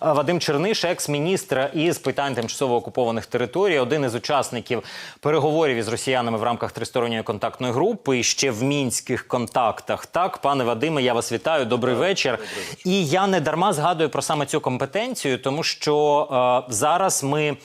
Вадим Черниш, екс-міністр із питань тимчасово окупованих територій, один із учасників переговорів із росіянами в рамках тристоронньої контактної групи і ще в мінських контактах. Так, пане Вадиме, я вас вітаю. Добрий вечір. І я не дарма згадую про саме цю компетенцію, тому що е, зараз ми.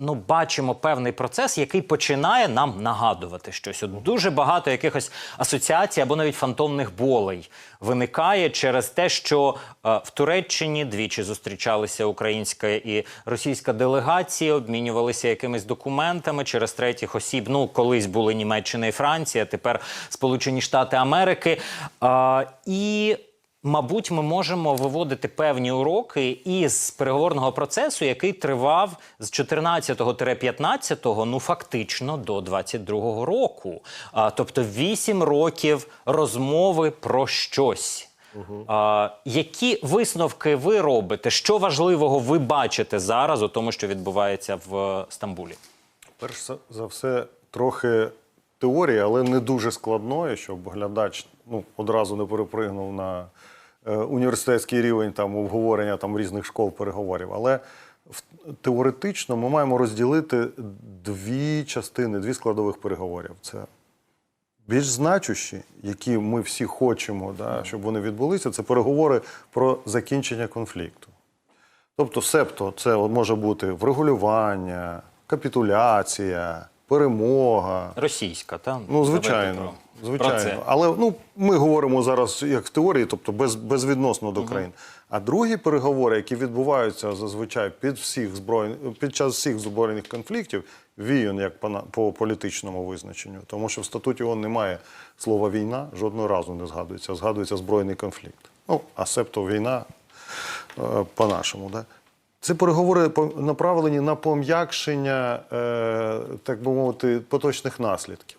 Ну, бачимо певний процес, який починає нам нагадувати щось. От дуже багато якихось асоціацій або навіть фантомних болей виникає через те, що е, в Туреччині двічі зустрічалися українська і російська делегації, обмінювалися якимись документами через третіх осіб. Ну, колись були Німеччина і Франція, тепер Сполучені Штати Америки. Е, і Мабуть, ми можемо виводити певні уроки із переговорного процесу, який тривав з 14-15, ну фактично до 22-го року. А, тобто 8 років розмови про щось. А, які висновки ви робите? Що важливого ви бачите зараз у тому, що відбувається в Стамбулі? Перш за все, трохи теорії, але не дуже складної, щоб глядач ну, одразу не перепригнув на е, університетський рівень там, обговорення там, різних школ переговорів. Але в- теоретично ми маємо розділити дві частини, дві складових переговорів. Це більш значущі, які ми всі хочемо, да, щоб вони відбулися, це переговори про закінчення конфлікту. Тобто, себто, це може бути врегулювання, капітуляція, перемога. Російська, та Ну, звичайно. Звичайно. про це. Але ну, ми говоримо зараз як в теорії, тобто без, безвідносно до країн. А другі переговори, які відбуваються зазвичай під, всіх зброй... під час всіх збройних конфліктів, війн як по, на- по політичному визначенню, тому що в статуті ООН немає слова війна, жодного разу не згадується. Згадується збройний конфлікт. Ну, а себто війна е, по-нашому. Да? Ці переговори направлені на пом'якшення, е, так би мовити, поточних наслідків.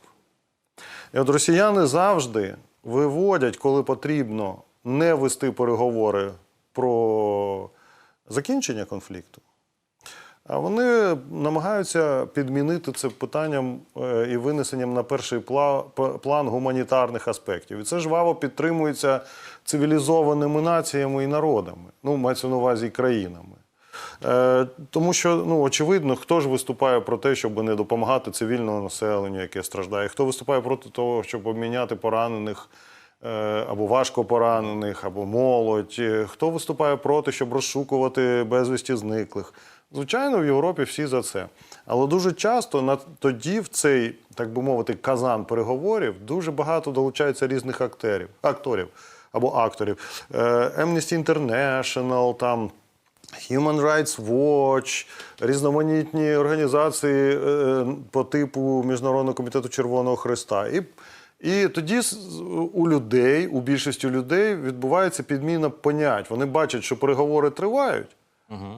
І от росіяни завжди виводять, коли потрібно не вести переговори про закінчення конфлікту, а вони намагаються підмінити це питанням е, і винесенням на перший план гуманітарних аспектів. І це жваво підтримується цивілізованими націями і народами. Ну, мається на увазі країнами. Е, тому що, ну, очевидно, хто ж виступає про те, щоб не допомагати цивільному населенню, яке страждає, хто виступає проти того, щоб обміняти поранених е, або важко поранених, або молодь, Е, хто виступає проти, щоб розшукувати безвісті зниклих. Звичайно, в Європі всі за це. Але дуже часто на тоді в цей, так би мовити, казан переговорів дуже багато долучається різних акторів, акторів або акторів. Amnesty International, там. Human Rights Watch, різноманітні організації е, по типу Міжнародного комітету Червоного Христа. І, і тоді у людей, у більшості людей відбувається підміна понять. Вони бачать, що переговори тривають,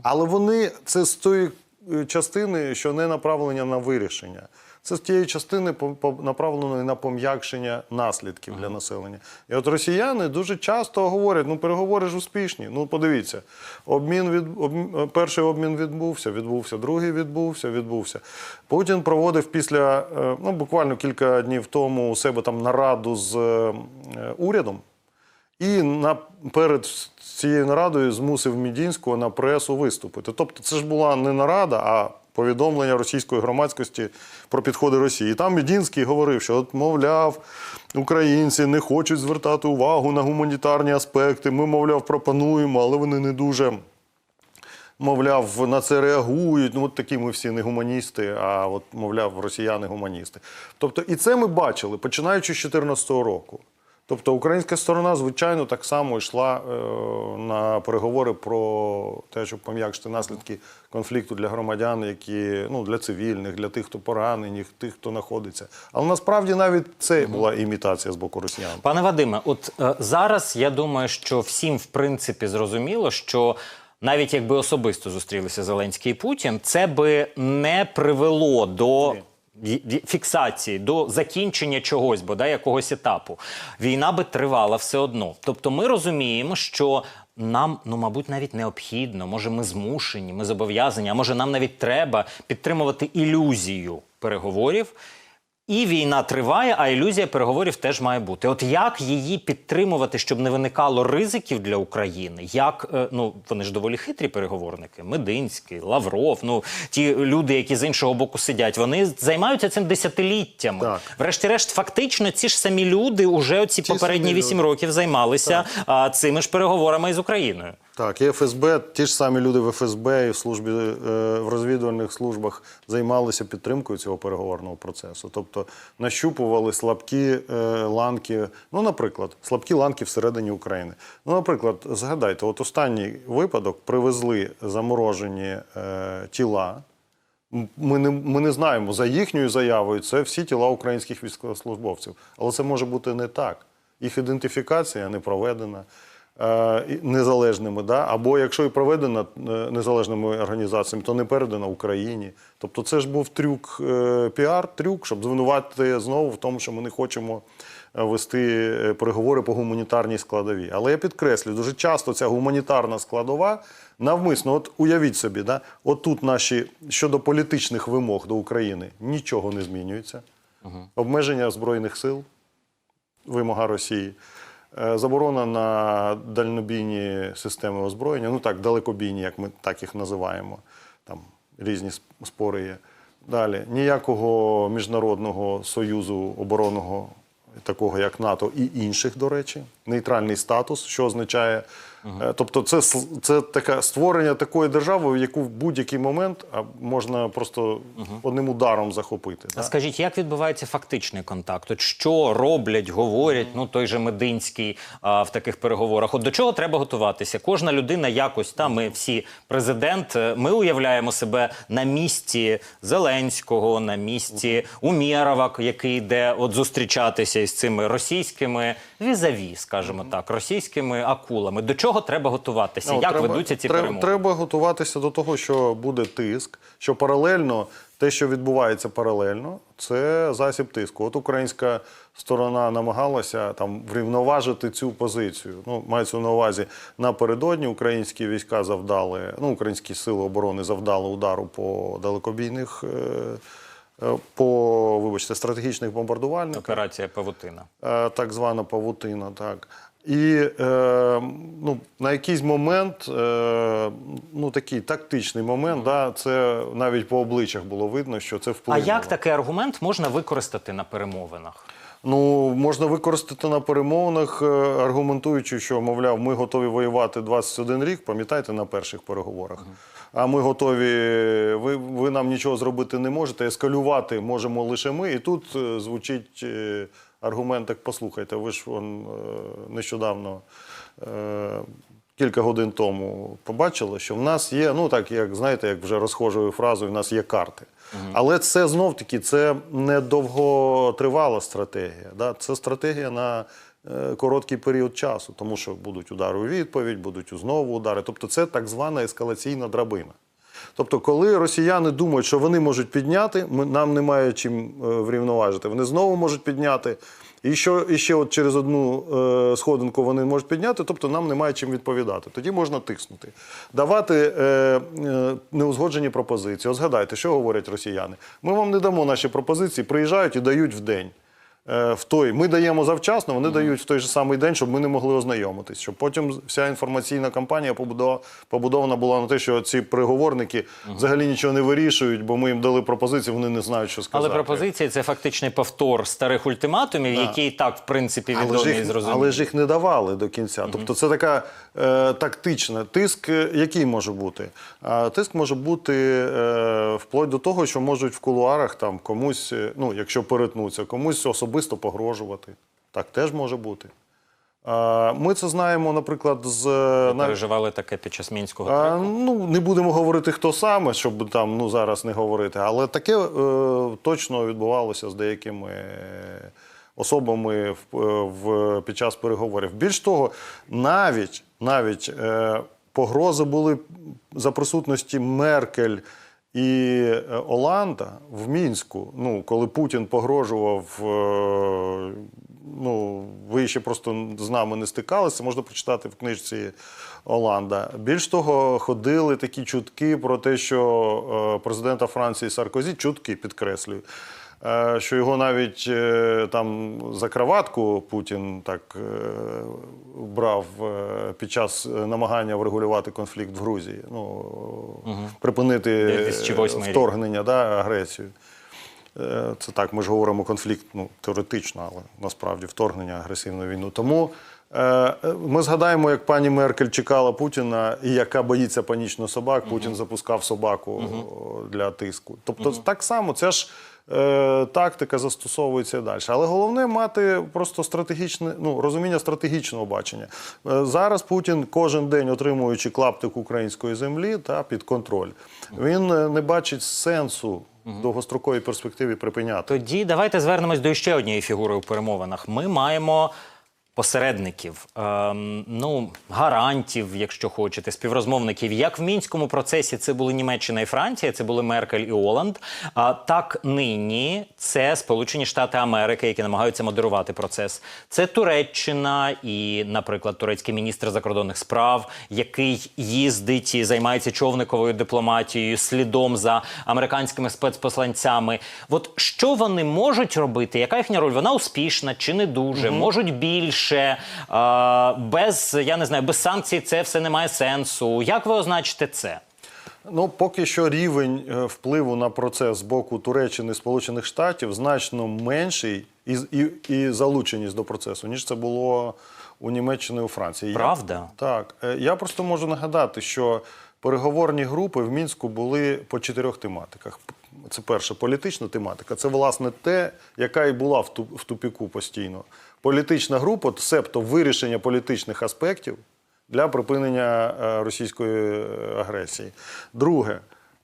але вони це з тої е, частини, що не направлення на вирішення. Це з тієї частини направленої на пом'якшення наслідків для населення. І от росіяни дуже часто говорять: ну переговори ж успішні. Ну подивіться, обмін від обм- перший обмін відбувся, відбувся, другий відбувся, відбувся. Путін проводив після е, ну буквально кілька днів тому у себе там нараду з е, урядом. І на, перед цією нарадою змусив Мідінського на пресу виступити. Тобто це ж була не нарада, а повідомлення російської громадськості про підходи Росії. І там Мідінський говорив, що, от, мовляв, українці не хочуть звертати увагу на гуманітарні аспекти. Ми, мовляв, пропонуємо, але вони не дуже. Мовляв, на це реагують. Ну, от такі ми всі не гуманісти, а от, мовляв, росіяни гуманісти. Тобто, і це ми бачили, починаючи з 2014 року. Тобто українська сторона, звичайно, так само йшла е, на переговори про те, щоб пом'якшити наслідки конфлікту для громадян, які ну для цивільних, для тих, хто поранені, тих, хто знаходиться. Але насправді навіть це була імітація з боку росіян. Пане Вадиме, от е, зараз я думаю, що всім в принципі зрозуміло, що навіть якби особисто зустрілися Зеленський і Путін, це би не привело до. Фіксації до закінчення чогось, бодай якогось етапу, війна би тривала все одно. Тобто, ми розуміємо, що нам, ну мабуть, навіть необхідно, може, ми змушені, ми зобов'язані, а може, нам навіть треба підтримувати ілюзію переговорів, І війна триває, а ілюзія переговорів теж має бути. От як її підтримувати, щоб не виникало ризиків для України? Як е, ну вони ж доволі хитрі переговорники, Мединський, Лавров, ну ті люди, які з іншого боку сидять, вони займаються цим десятиліттями. Так. Врешті-решт, фактично, ці ж самі люди уже оці Ті попередні вісім років займалися а, цими ж переговорами із Україною. Так, і ФСБ, ті ж самі люди в ФСБ і в службі е, в розвідувальних службах займалися підтримкою цього переговорного процесу. Тобто нащупували слабкі е, ланки, ну, наприклад, слабкі ланки всередині України. Ну, наприклад, згадайте, от останній випадок привезли заморожені е, тіла. Ми не, ми не знаємо за їхньою заявою, це всі тіла українських військовослужбовців. Але це може бути не так. Їх ідентифікація не проведена незалежними. Да? Або якщо і проведена е, незалежними організаціями, то не передана Україні. Тобто це ж був трюк, е, піар-трюк, щоб звинуватити знову в тому, що ми не хочемо е, вести е, переговори по гуманітарній складовій. Але я підкреслюю, дуже часто ця гуманітарна складова навмисно, от уявіть собі, да, от тут наші щодо політичних вимог до України нічого не змінюється. Обмеження збройних сил, вимога Росії, е, заборона на дальнобійні системи озброєння, ну так, далекобійні, як ми так їх називаємо. Там різні сп- спори є. Далі ніякого міжнародного союзу оборонного, такого як НАТО, і інших, до речі, нейтральний статус, що означає. е, Тобто, це, с- це таке створення такої держави, в яку в будь-який момент а, можна просто одним ударом захопити. А да? скажіть, як відбувається фактичний контакт? От що роблять, говорять, ну той же Мединський а, в таких переговорах? От до чого треба готуватися? Кожна людина якось там. Ми всі президент. е, Ми уявляємо себе на місці Зеленського, на місці Умєрова, який йде от зустрічатися із цими російськими візаві, скажімо так, російськими акулами. До чого треба готуватися? Ну, як треба, ведуться ці треба, перемови? Треба готуватися до того, що буде тиск, що паралельно те, що відбувається паралельно, це засіб тиску. От українська сторона намагалася там врівноважити цю позицію. Ну, мається на увазі напередодні українські війська завдали, ну, українські сили оборони завдали удару по далекобійних. е, По вибачте, стратегічних бомбардувальниках Операція Павутина. е, так звана павутина. Так. І е, ну, на якийсь момент, е, ну такий тактичний момент, да, це навіть по обличчях було видно, що це А як такий аргумент можна використати на перемовинах? Ну, можна використати на перемовинах, е, аргументуючи, що, мовляв, ми готові воювати 21 рік, пам'ятаєте, на перших переговорах. А ми готові, ви, ви нам нічого зробити не можете, ескалювати можемо лише ми. І тут е, звучить е, аргумент, так послухайте, ви ж вон, е, нещодавно. Кілька годин тому побачили, що в нас є, ну так як знаєте, як вже розхожою фразою, в нас є карти. Але це знов таки це не довготривала стратегія. Да? Це стратегія на короткий період часу, тому що будуть удари у відповідь, будуть знову удари. Тобто це так звана ескалаційна драбина. Тобто, коли росіяни думають, що вони можуть підняти, нам немає чим е, врівноважити. Вони знову можуть підняти. І що і ще от через одну е, сходинку вони можуть підняти, тобто нам немає чим відповідати. Тоді можна тиснути, давати е, е, неузгоджені пропозиції. От згадайте, що говорять росіяни. Ми вам не дамо наші пропозиції, приїжджають і дають в день. Е, В той ми даємо завчасно, вони дають в той же самий день, щоб ми не могли ознайомитись. Щоб потім вся інформаційна кампанія побудована була на те, що ці переговорники взагалі нічого не вирішують, бо ми їм дали пропозиції, вони не знають, що сказати. Але пропозиції це фактичний повтор старих ультиматумів, які і так в принципі Але і їх, зрозумілі. але ж їх не давали до кінця. Тобто це така е, тактична. Тиск, е, який може бути? А, тиск може бути е, вплоть до того, що можуть в кулуарах там комусь, е, ну якщо перетнуться, комусь особисто погрожувати. Так теж може бути. Ми це знаємо, наприклад, з е, на- переживали таке під час мінського а, ну, не будемо говорити, хто саме, щоб там ну, зараз не говорити, але таке е, точно відбувалося з деякими е, особами в, е, в, під час переговорів. Більш того, навіть, навіть е, погрози були за присутності Меркель. І е, Оланда в Мінську, ну коли Путін погрожував е, ну, ви ще просто з нами не стикалися, можна прочитати в книжці Оланда. Більш того, ходили такі чутки про те, що е, президента Франції Саркозі, чутки підкреслюю, що його навіть е, там за краватку Путін так е, брав е, під час намагання врегулювати конфлікт в Грузії, ну, припинити вторгнення, да, агресію. Е, Це так, ми ж говоримо конфлікт ну, теоретично, але насправді вторгнення, агресивну війну. Тому е, е, ми згадаємо, як пані Меркель чекала Путіна, і яка боїться панічно собак, Путін запускав собаку о, для тиску. Тобто, так само це ж. Е, Тактика застосовується і далі. Але головне мати просто стратегічне ну, розуміння стратегічного бачення. Е, Зараз Путін кожен день отримуючи клаптик української землі та під контроль, він е, не бачить сенсу в довгостроковій перспективі припиняти. Тоді давайте звернемось до ще однієї фігури у перемовинах. Ми маємо посередників, ем, ну гарантів, якщо хочете, співрозмовників. Як в мінському процесі це були Німеччина і Франція, це були Меркель і Оланд. А так нині це Сполучені Штати Америки, які намагаються модерувати процес. Це Туреччина і, наприклад, турецький міністр закордонних справ, який їздить і займається човниковою дипломатією, слідом за американськими спецпосланцями. От що вони можуть робити? Яка їхня роль? Вона успішна чи не дуже? Можуть більше а, без я не знаю, без санкцій це все не має сенсу. Як ви означите це? Ну, поки що рівень е, впливу на процес з боку Туреччини і Сполучених Штатів значно менший і, і, і залученість до процесу, ніж це було у Німеччині і у Франції. Я- Правда? так. Е, Я просто можу нагадати, що переговорні групи в Мінську були по чотирьох тематиках. Це перша політична тематика. Це власне те, яка і була в ту- в тупіку постійно. Політична група, себто вирішення політичних аспектів для припинення е, російської е, агресії. Друге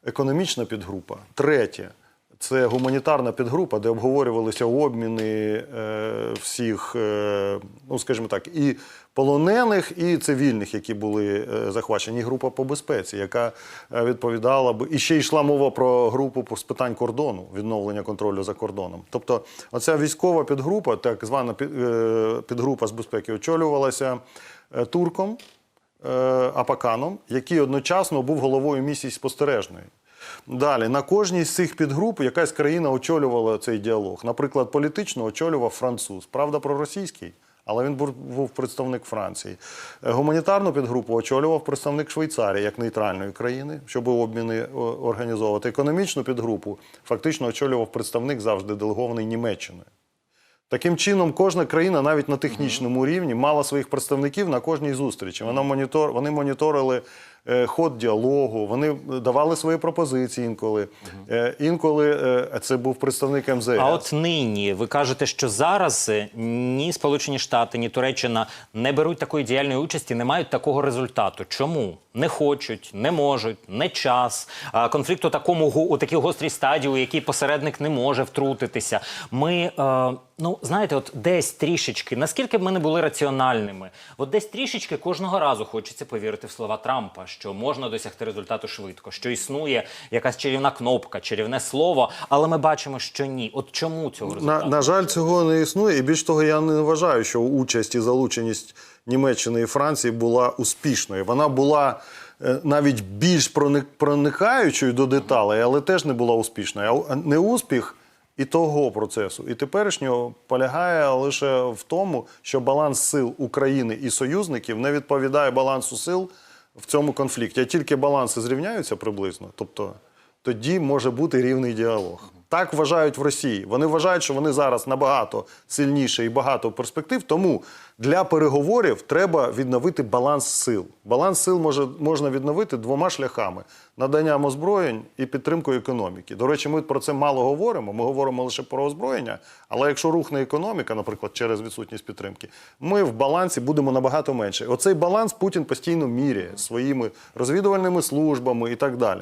економічна підгрупа. Третє це гуманітарна підгрупа, де обговорювалися обміни е, всіх, е, ну скажімо так, і полонених, і цивільних, які були е, захвачені. Група по безпеці, яка відповідала б і ще йшла мова про групу з питань кордону, відновлення контролю за кордоном. Тобто, оця військова підгрупа, так звана під- підгрупа з безпеки, очолювалася турком. Апаканом, який одночасно був головою місії спостережної. Далі на кожній з цих підгруп якась країна очолювала цей діалог. Наприклад, політично очолював француз. Правда, проросійський, але він був, представник Франції. Е, Гуманітарну підгрупу очолював представник Швейцарії як нейтральної країни, щоб обміни організовувати. Економічну підгрупу фактично очолював представник завжди делегований Німеччиною. Таким чином, кожна країна, навіть на технічному рівні, мала своїх представників на кожній зустрічі. Вона монітор, вони моніторили ход діалогу, вони давали свої пропозиції інколи. Е, інколи е, це був представник МЗС. А от нині ви кажете, що зараз е, ні Сполучені Штати, ні Туреччина не беруть такої діяльної участі, не мають такого результату. Чому не хочуть, не можуть, не час. Конфлікт у такому у такій гострій стадії, у якій посередник не може втрутитися. Ми е, ну знаєте, от десь трішечки, наскільки б ми не були раціональними, от десь трішечки кожного разу хочеться повірити в слова Трампа, що можна досягти результату швидко, що існує якась чарівна кнопка, чарівне слово, але ми бачимо, що ні. От чому цього На, на жаль, цього не існує. І більш того, я не вважаю, що участь і залученість Німеччини і Франції була успішною. Вона була е, навіть більш проник- проникаючою до деталей, але теж не була успішною. А неуспіх і того процесу, і теперішнього полягає лише в тому, що баланс сил України і союзників не відповідає балансу сил в цьому конфлікті. А тільки баланси зрівняються приблизно, тобто тоді може бути рівний діалог. Так вважають в Росії. Вони вважають, що вони зараз набагато сильніше і багато перспектив. Тому для переговорів треба відновити баланс сил. Баланс сил може, можна відновити двома шляхами: наданням озброєнь і підтримкою економіки. До речі, ми про це мало говоримо. Ми говоримо лише про озброєння. Але якщо рухне економіка, наприклад, через відсутність підтримки, ми в балансі будемо набагато менше. Оцей баланс Путін постійно міряє своїми розвідувальними службами і так далі.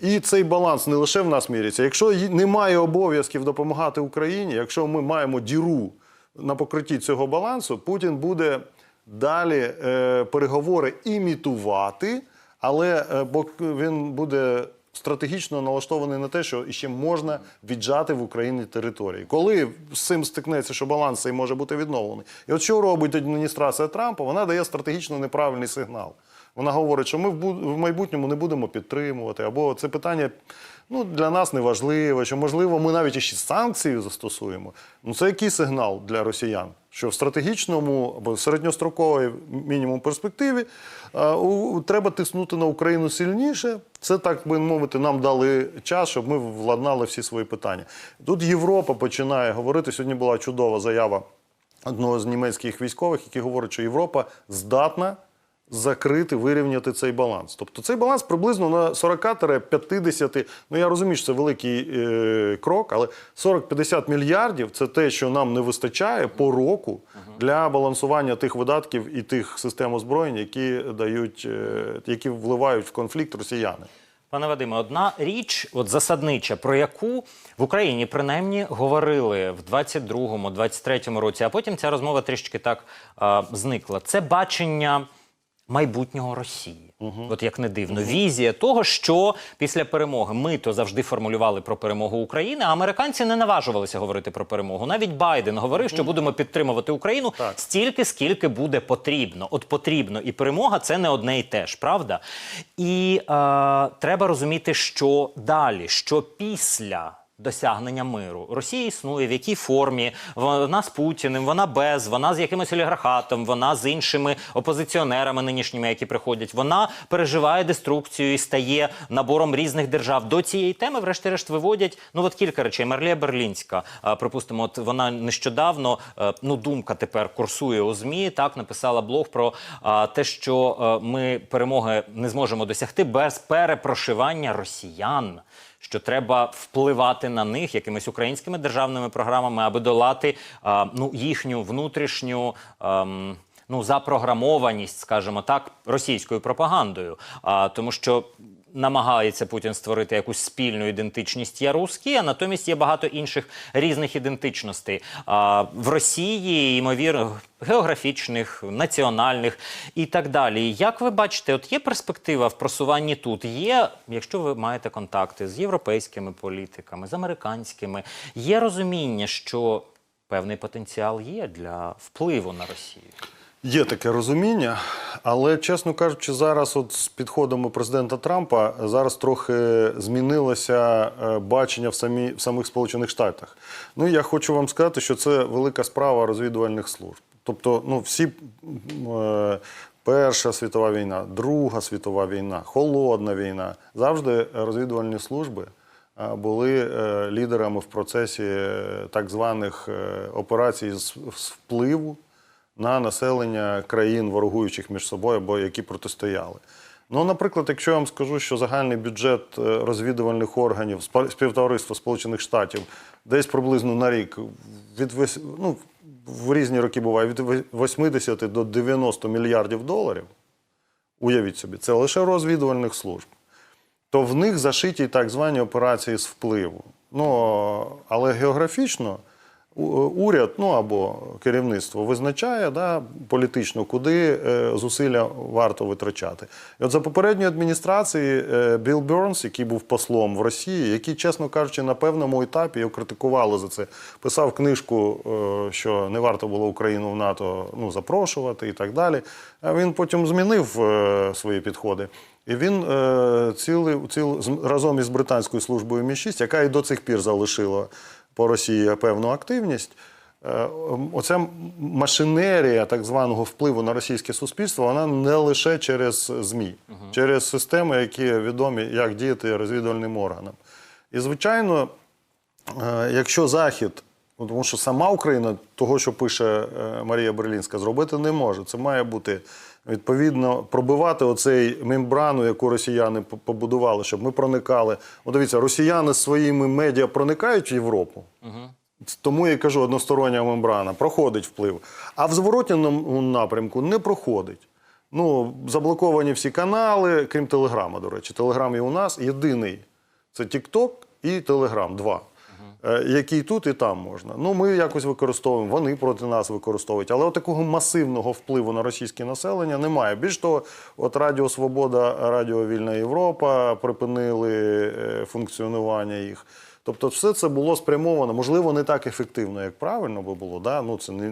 І цей баланс не лише в нас міряється. Якщо немає обов'язків допомагати Україні, якщо ми маємо діру на покритті цього балансу, Путін буде далі е, переговори імітувати, але е, бо він буде стратегічно налаштований на те, що ще можна віджати в Україні території. Коли з цим стикнеться, що баланс цей може бути відновлений. І от що робить адміністрація Трампа? Вона дає стратегічно неправильний сигнал. Вона говорить, що ми в майбутньому не будемо підтримувати, або це питання ну, для нас не важливе, що можливо ми навіть ще санкції застосуємо. Ну це який сигнал для росіян? Що в стратегічному або середньостроковій мінімум перспективі а, у- треба тиснути на Україну сильніше. Це так би мовити, нам дали час, щоб ми владнали всі свої питання. Тут Європа починає говорити. Сьогодні була чудова заява одного з німецьких військових, який говорить, що Європа здатна закрити, вирівняти цей баланс. Тобто цей баланс приблизно на 40-50, ну я розумію, що це великий е, крок, але 40-50 мільярдів це те, що нам не вистачає по року для балансування тих видатків і тих систем озброєнь, які дають, е, які вливають в конфлікт росіяни. Пане Вадиме, одна річ, от засаднича, про яку в Україні принаймні говорили в 22-му, 23-му році, а потім ця розмова трішки так а, зникла. Це бачення майбутнього Росії. От як не дивно, візія того, що після перемоги ми то завжди формулювали про перемогу України, а американці не наважувалися говорити про перемогу. Навіть Байден говорив, що будемо підтримувати Україну Так. стільки, скільки буде потрібно. От потрібно і перемога це не одне і те ж, правда? І е, треба розуміти, що далі, що після. Досягнення миру Росія існує в якій формі вона з Путіним, вона без, вона з якимось олігархатом, вона з іншими опозиціонерами нинішніми, які приходять. Вона переживає деструкцію і стає набором різних держав. До цієї теми, врешті-решт, виводять ну от кілька речей. Мерлія Берлінська, припустимо, от вона нещодавно е, ну думка тепер курсує у змі. Так написала блог про те, що е, ми перемоги не зможемо досягти без перепрошивання росіян. Що треба впливати на них якимись українськими державними програмами, аби долати а, ну їхню внутрішню. ем, Ну, запрограмованість, скажімо так, російською пропагандою, а тому, що намагається Путін створити якусь спільну ідентичність я русський, а натомість є багато інших різних ідентичностей а, в Росії, ймовірно, географічних, національних і так далі. Як ви бачите, от є перспектива в просуванні тут? Є, якщо ви маєте контакти з європейськими політиками, з американськими, є розуміння, що певний потенціал є для впливу на Росію. Є таке розуміння, але чесно кажучи, зараз, от з підходами президента Трампа, зараз трохи змінилося е, бачення в самі в самих Сполучених Штатах. Ну я хочу вам сказати, що це велика справа розвідувальних служб. Тобто, ну всі е, Перша світова війна, Друга світова війна, холодна війна завжди розвідувальні служби е, були е, лідерами в процесі так званих операцій з впливу на населення країн, ворогуючих між собою або які протистояли. Ну, наприклад, якщо я вам скажу, що загальний бюджет е, розвідувальних органів співтовариства Сполучених Штатів десь приблизно на рік від ну, в різні роки буває від 80 до 90 мільярдів доларів. Уявіть собі, це лише розвідувальних служб то в них зашиті так звані операції з впливу. Ну, але географічно уряд ну, або керівництво визначає да, політично, куди е, зусилля варто витрачати. І от за попередньої адміністрації е, Білл Бернс, який був послом в Росії, який, чесно кажучи, на певному етапі його критикували за це, писав книжку, е, що не варто було Україну в НАТО ну, запрошувати і так далі. А він потім змінив е, свої підходи. І він е, цілий, ціл, разом із британською службою Мі-6, яка і до цих пір залишила по Росії певну активність. Е, оця машинерія так званого впливу на російське суспільство, вона не лише через ЗМІ, через системи, які відомі, як діяти розвідувальним органам. І, звичайно, Е, якщо Захід, ну, тому що сама Україна того, що пише е, Марія Берлінська, зробити не може. Це має бути відповідно пробивати оцей мембрану, яку росіяни побудували, щоб ми проникали. От дивіться, росіяни своїми медіа проникають в Європу. Тому я кажу, одностороння мембрана проходить вплив. А в зворотньому напрямку не проходить. Ну, заблоковані всі канали, крім Телеграма, до речі. Телеграм є у нас єдиний. Це TikTok і Telegram, два. Е, який тут і там можна. Ну, ми якось використовуємо, вони проти нас використовують. Але от такого масивного впливу на російське населення немає. Більш того, от Радіо Свобода, Радіо Вільна Європа припинили е, функціонування їх. Тобто, все це було спрямовано, можливо, не так ефективно, як правильно би було. Да? Ну, це не,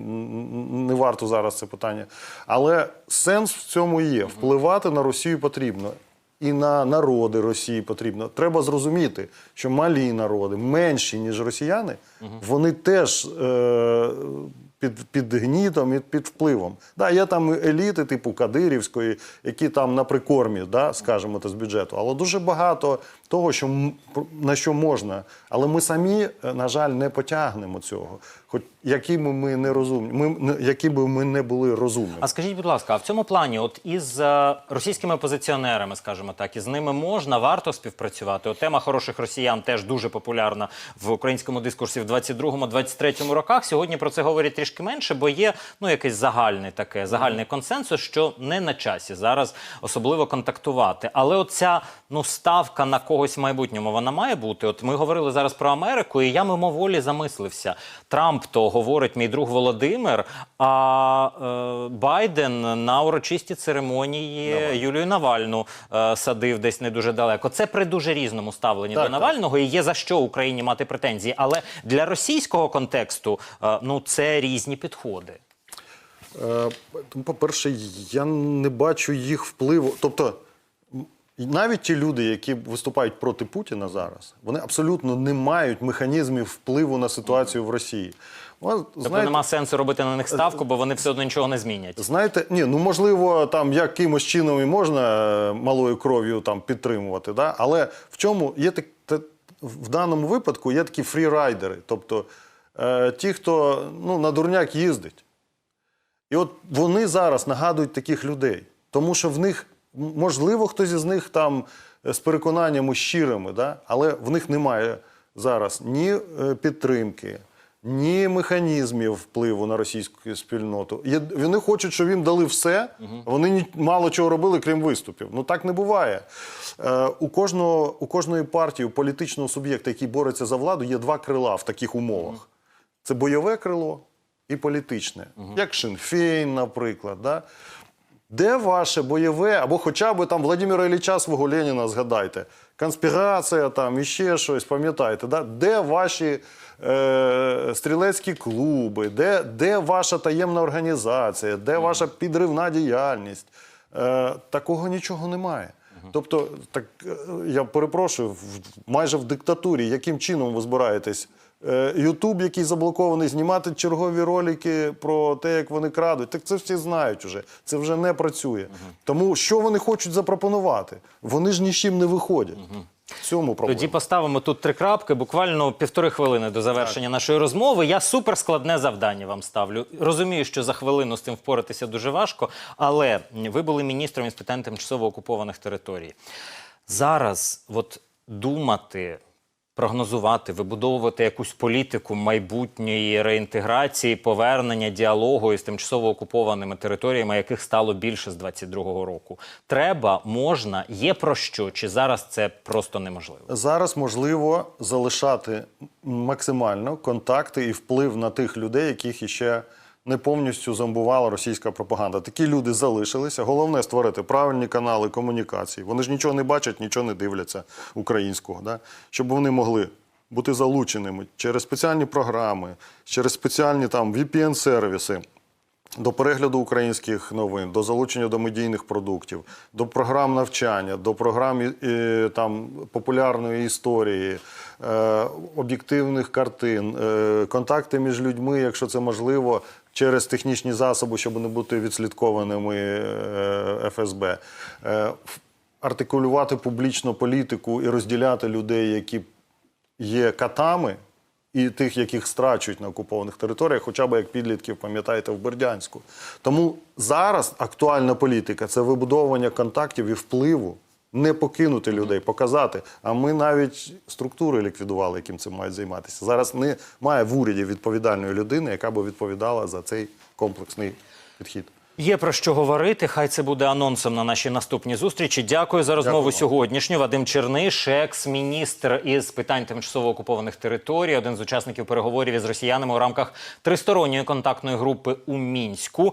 не варто зараз це питання. Але сенс в цьому є. Впливати на Росію потрібно. І на народи Росії потрібно. Треба зрозуміти, що малі народи, менші, ніж росіяни, вони теж е, під, під гнітом і під впливом. Да, є там еліти, типу Кадирівської, які там на прикормі, да, скажімо, то з бюджету. Але дуже багато того, що, на що можна. Але ми самі, е, на жаль, не потягнемо цього. Хоч які би ми не розумні, ми, які би ми не були розумними. А скажіть, будь ласка, а в цьому плані, от із е, російськими опозиціонерами, скажімо так, із ними можна, варто співпрацювати? От тема хороших росіян теж дуже популярна в українському дискурсі в 22-23 роках. Сьогодні про це говорять трішки менше, бо є ну якийсь загальний таке загальний консенсус, що не на часі зараз особливо контактувати. Але оця ну ставка на когось в майбутньому вона має бути. От ми говорили зараз про Америку, і я мимоволі замислився. Трамп то говорить мій друг Володимир, а е, Байден на урочисті церемонії Юлію Навальну е, садив десь не дуже далеко. Це при дуже різному ставленні Так, до так. Навального, і є за що Україні мати претензії. Але для російського контексту е, ну це різні підходи. Е, По-перше, я не бачу їх впливу. Тобто, навіть ті люди, які виступають проти Путіна зараз, вони абсолютно не мають механізмів впливу на ситуацію в Росії. От, Тобто нема сенсу робити на них ставку, бо вони все одно нічого не змінять. Знаєте, ні, ну можливо, там якимось чином і можна е, малою кров'ю там підтримувати, да? але в чому є так, в даному випадку є такі фрірайдери, тобто е, ті, хто ну, на дурняк їздить. І от вони зараз нагадують таких людей, тому що в них, можливо, хтось із них там е, з переконаннями щирими, да? але в них немає зараз ні е, підтримки, ні механізмів впливу на російську спільноту. Вони хочуть, щоб їм дали все. Вони ні- мало чого робили, крім виступів. Ну так не буває. Е, у, кожного, у кожної партії, у політичного суб'єкта, який бореться за владу, є два крила в таких умовах. Це бойове крило і політичне, як Шинфейн, наприклад. Да? Де ваше бойове, або хоча б там Владимира Ілліча свого Леніна згадайте, конспірація там і ще щось, пам'ятаєте, да? де ваші е, стрілецькі клуби, де, де ваша таємна організація, де ваша підривна діяльність? Е, такого нічого немає. Тобто, так е, я перепрошую, в- майже в диктатурі, яким чином ви збираєтесь? Е, Ютуб, який заблокований, знімати чергові ролики про те, як вони крадуть. Так це всі знають уже. Це вже не працює. Тому що вони хочуть запропонувати? Вони ж ні з чим не виходять. В цьому проблема. Тоді поставимо тут три крапки, буквально півтори хвилини до завершення нашої розмови. Я суперскладне завдання вам ставлю. Розумію, що за хвилину з цим впоратися дуже важко, але ви були міністром із питань тимчасово окупованих територій. Зараз от думати. Прогнозувати, вибудовувати якусь політику майбутньої реінтеграції, повернення діалогу із тимчасово окупованими територіями, яких стало більше з 22-го року. Треба, можна, є про що, чи зараз це просто неможливо? Зараз можливо залишати максимально контакти і вплив на тих людей, яких іще не повністю зомбувала російська пропаганда. Такі люди залишилися. Головне створити правильні канали комунікації. Вони ж нічого не бачать, нічого не дивляться українського, да? щоб вони могли бути залученими через спеціальні програми, через спеціальні там VPN-сервіси до перегляду українських новин, до залучення до медійних продуктів, до програм навчання, до програм там, популярної історії, е, об'єктивних картин, е, контакти між людьми, якщо це можливо, через технічні засоби, щоб не бути відслідкованими е, ФСБ. Е, артикулювати публічно політику і розділяти людей, які є катами, і тих, яких страчують на окупованих територіях, хоча б як підлітків, пам'ятаєте, в Бердянську. Тому зараз актуальна політика це вибудовування контактів і впливу, не покинути людей, показати. А ми навіть структури ліквідували, яким цим мають займатися. Зараз немає в уряді відповідальної людини, яка би відповідала за цей комплексний підхід. Є про що говорити. Хай це буде анонсом на нашій наступній зустрічі. Дякую за розмову Дякую сьогоднішню. Вадим Черниш, екс-міністр із питань тимчасово окупованих територій, один з учасників переговорів із росіянами у рамках тристоронньої контактної групи у мінську.